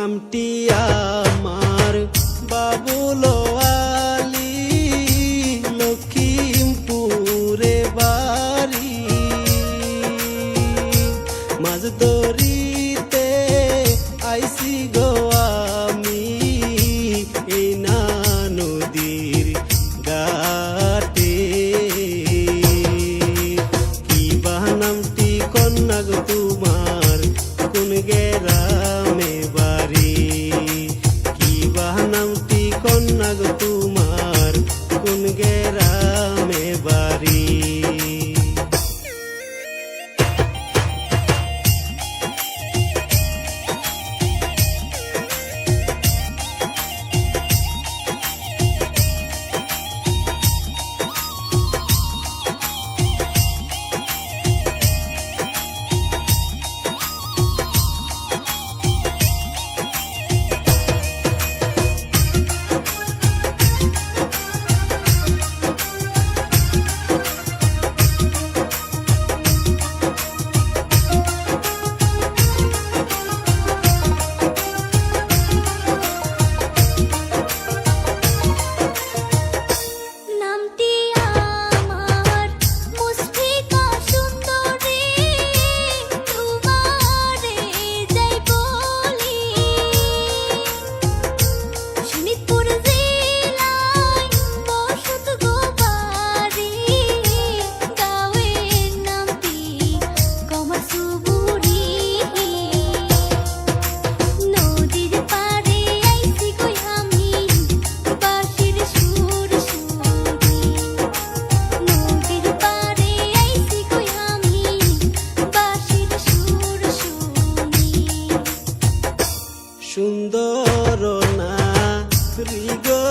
নামটি আমার বাবুল আলী লক্ষিমপুরে বাড়ি। মাঝ দরিতে আইসি গো उनके राह में बारी।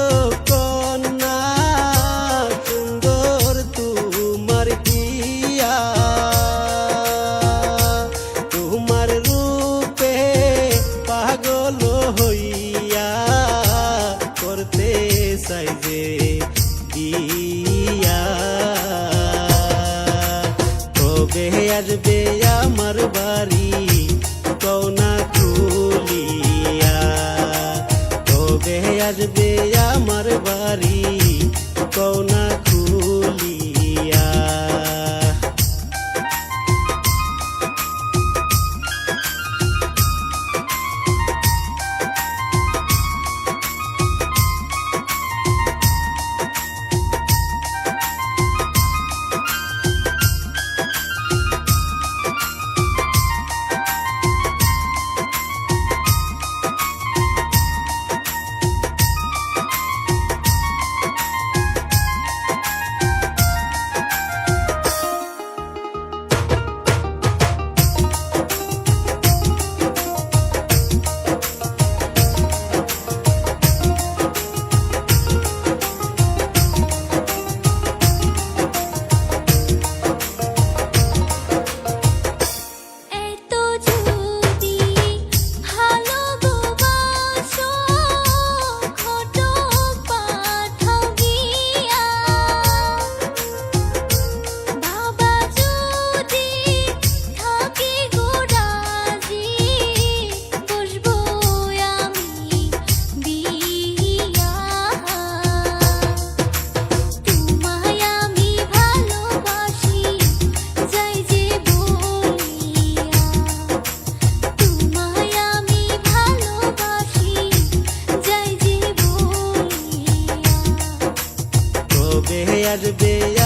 love phone.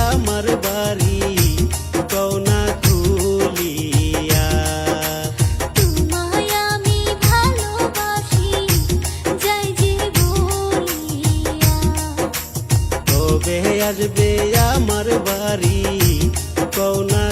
আমার বাড়ি কৌনা তুলিয়া তোমায় আমি ভালোবাসি যাই যে বলিয়া কবে আসবে আমার বাড়ি কৌনা